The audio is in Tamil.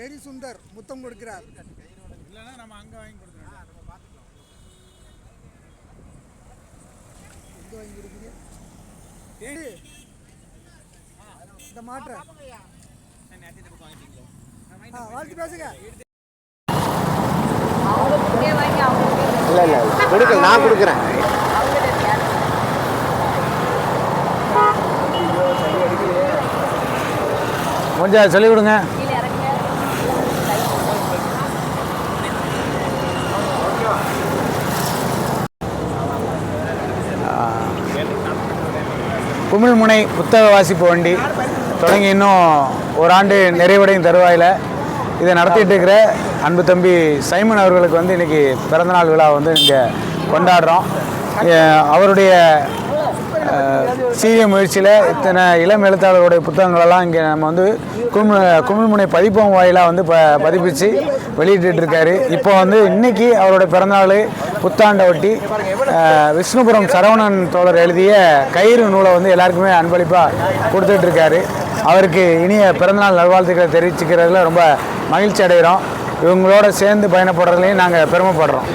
தேடி சுந்தர் முத்தம் கொடுக்கிறார். இல்லைன்னா நம்ம அங்கே வாங்கி கொடுத்துருவோம் எங்க வாங்கி கொடுக்குறீங்க தேடி இந்த மாற்ற ஆ வாழ்த்து பேசுங்க. இல்லை இல்லை கொடுக்கல நான் கொடுக்குறேன். கொஞ்சம் சொல்லிக் கொடுங்க. குமிழ்முனை புத்தக வாசிப்பு வண்டி தொடங்கி இன்னும் ஒரு ஆண்டு நிறைவடையும் தருவாயில். இதை நடத்திட்டு இருக்கிற அன்பு தம்பி சைமன் அவர்களுக்கு வந்து இன்னைக்கு பிறந்தநாள் விழா வந்து இங்கே கொண்டாடுறோம். அவருடைய சீரிய முயற்சியில் இத்தனை இளம் எழுத்தாளருடைய புத்தகங்களெல்லாம் இங்கே நம்ம வந்து குமிழ் குமிழ்முனை பதிப்பகம் வாயிலாக வந்து ப பதிப்பிச்சு வெளியிட்டு இருக்காரு இப்போ வந்து இன்னைக்கு அவருடைய பிறந்தநாள் புத்தாண்டை ஒட்டி விஷ்ணுபுரம் சரவணன் தோழர் எழுதிய கயிறு நூலை வந்து எல்லாருக்குமே அன்பளிப்பாக கொடுத்துட்டு இருக்காரு அவருக்கு இனிய பிறந்தநாள் நல்வாழ்த்துக்களை தெரிவிச்சுக்கிறதுல ரொம்ப மகிழ்ச்சி அடைகிறோம். இவங்களோட சேர்ந்து பயணப்படுறதுலையும் நாங்கள் பெருமைப்படுறோம்.